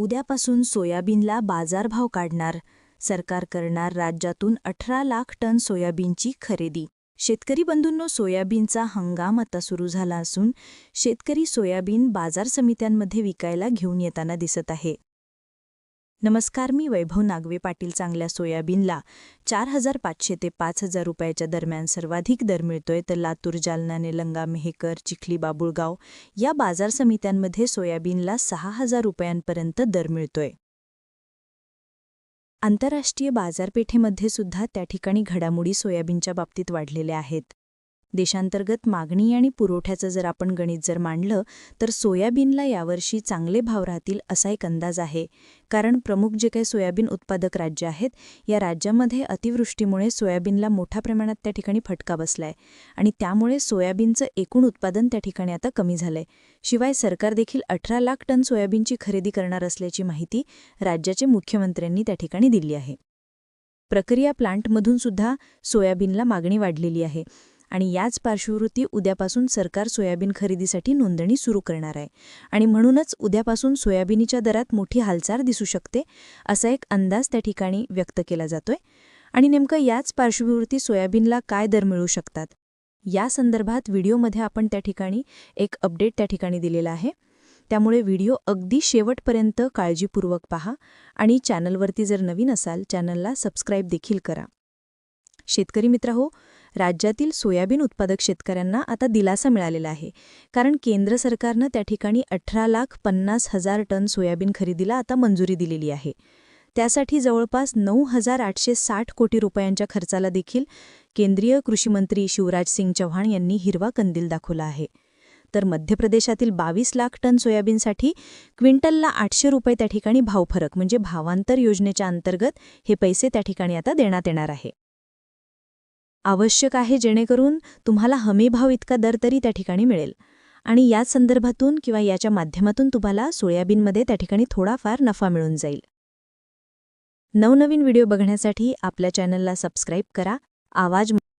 उद्यापासून सोयाबीनला बाजारभाव काढणार. सरकार करणार राज्यातून अठरा लाख टन सोयाबीनची खरेदी. शेतकरी बंधूंनो सोयाबीनचा हंगाम आता सुरू झाला असून शेतकरी सोयाबीन बाजार समित्यांमध्ये विकायला घेऊन येताना दिसत आहे. नमस्कार मी वैभव नागवे पाटील चांगल्या सोयाबीनला चार हजार पाचशे ते पाच हजार रुपयाच्या दरम्यान सर्वाधिक दर मिळतोय तर लातूर जालना निलंगा मेहकर चिखली बाबुळगाव या बाजार समित्यांमध्ये सोयाबीनला सहा हजार रुपयांपर्यंत दर मिळतोय. आंतरराष्ट्रीय बाजारपेठेमध्ये सुद्धा त्या ठिकाणी घडामोडी सोयाबीनच्या बाबतीत वाढलेल्या आहेत. देशांतर्गत मागणी आणि पुरवठ्याचं जर आपण गणित जर मांडलं तर सोयाबीनला यावर्षी चांगले भाव राहतील असा एक अंदाज आहे. कारण प्रमुख जे काही सोयाबीन उत्पादक राज्य आहेत या राज्यामध्ये अतिवृष्टीमुळे सोयाबीनला मोठ्या प्रमाणात त्या ठिकाणी फटका बसलाय. आणि त्यामुळे सोयाबीनचं एकूण उत्पादन त्या ठिकाणी आता कमी झालंय. शिवाय सरकार देखील अठरा लाख टन सोयाबीनची खरेदी करणार असल्याची माहिती राज्याचे मुख्यमंत्र्यांनी त्या ठिकाणी दिली आहे. प्रक्रिया प्लांटमधून सुद्धा सोयाबीनला मागणी वाढलेली आहे. आणि याच पार्श्ववृत्ती उद्यापासून सरकार सोयाबीन खरेदीसाठी नोंदणी सुरू करणार आहे. आणि म्हणूनच उद्यापासून सोयाबीनीच्या दरात मोठी हालचाल दिसू शकते असा एक अंदाज त्या ठिकाणी व्यक्त केला जातोय. आणि नेमकं याच पार्श्वभूमीवरती सोयाबीनला काय दर मिळू शकतात? या संदर्भात व्हिडिओमध्ये आपण त्या ठिकाणी एक अपडेट त्या ठिकाणी दिलेला आहे. त्यामुळे व्हिडिओ अगदी शेवटपर्यंत काळजीपूर्वक पहा आणि चॅनलवरती जर नवीन असाल चॅनलला सबस्क्राईब देखील करा. शेतकरी मित्राहो राज्यातील सोयाबीन उत्पादक शेतकऱ्यांना आता दिलासा मिळालेला आहे. कारण केंद्र सरकारनं त्या ठिकाणी अठरा लाख पन्नास हजार टन सोयाबीन खरेदीला आता मंजुरी दिलेली आहे. त्यासाठी जवळपास नऊ हजार आठशे साठ कोटी रुपयांच्या खर्चाला देखील केंद्रीय कृषीमंत्री शिवराज सिंग चव्हाण यांनी हिरवा कंदील दाखवला आहे. तर मध्य प्रदेशातील बावीस लाख टन सोयाबीनसाठी क्विंटलला आठशे रुपये त्या ठिकाणी भावफरक म्हणजे भावांतर योजनेच्या अंतर्गत हे पैसे त्या ठिकाणी आता देण्यात येणार आहे. आवश्यक आहे जेणेकरून तुम्हाला हमीभाव इतका दर तरी त्या ठिकाणी मिळेल. आणि याच संदर्भातून किंवा याच्या माध्यमातून तुम्हाला सोयाबीनमध्ये त्या ठिकाणी थोडाफार नफा मिळून जाईल. नवनवीन व्हिडिओ बघण्यासाठी आपल्या चॅनलला सबस्क्राईब करा. आवाज